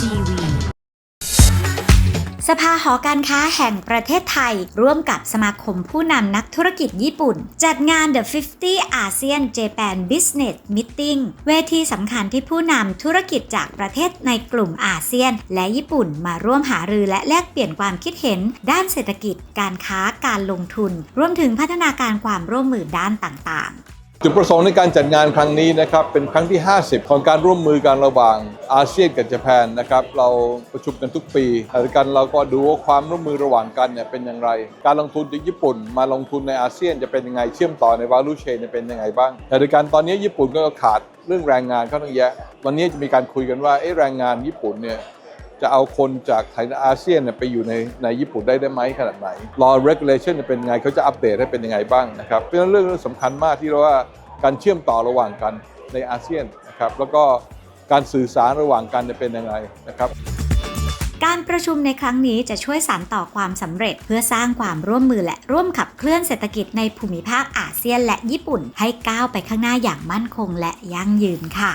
TV สภาหอการค้าแห่งประเทศไทย ร่วมกับสมาคมผู้นำนักธุรกิจญี่ปุ่น จัดงาน The 50 ASEAN Japan Business Meeting เวทีสำคัญที่ผู้นำธุรกิจจากประเทศในกลุ่มอาเซียน และญี่ปุ่นมาร่วมหารือและแลกเปลี่ยนความคิดเห็น ด้านเศรษฐกิจ การค้าการลงทุน รวมถึงพัฒนาการความร่วมมือด้านต่างๆ จุดประสงค์ในการจัดงานครั้งนี้นะครับเป็นครั้งที่ 50 ของการร่วมมือกันระหว่างอาเซียนกับญี่ปุ่นนะครับเราประชุมกันทุกปีแล้วกันเราก็ดูว่าความร่วมมือระหว่างกันเนี่ยเป็นอย่างไร การลงทุนจากญี่ปุ่น มาลงทุนในอาเซียนจะเป็นยังไงเชื่อมต่อใน value chain จะเป็นยังไงบ้างแต่การตอนนี้ญี่ปุ่นก็ขาดเรื่องแรงงานเขาตั้งแยะ วันนี้จะมีการคุยกันว่าเอ๊ะแรงงานญี่ปุ่นเนี่ย จะเอาคนจากไทยอาเซียนไปอยู่ในในญี่ปุ่นได้ได้ไหมขนาดไหน law regulation เป็นไงเขาจะอัปเดตให้เป็นยังไงบ้างนะครับเพราะฉะนั้นเรื่องสำคัญมากที่เราว่าการเชื่อมต่อระหว่างกันในอาเซียนนะครับแล้วก็การสื่อสารระหว่างกันจะเป็นยังไงนะครับการประชุมในครั้งนี้จะช่วยสานต่อความสำเร็จเพื่อสร้างความร่วมมือและร่วมขับเคลื่อนเศรษฐกิจในภูมิภาคอาเซียนและญี่ปุ่นให้ก้าวไปข้างหน้าอย่างมั่นคงและยั่งยืนค่ะ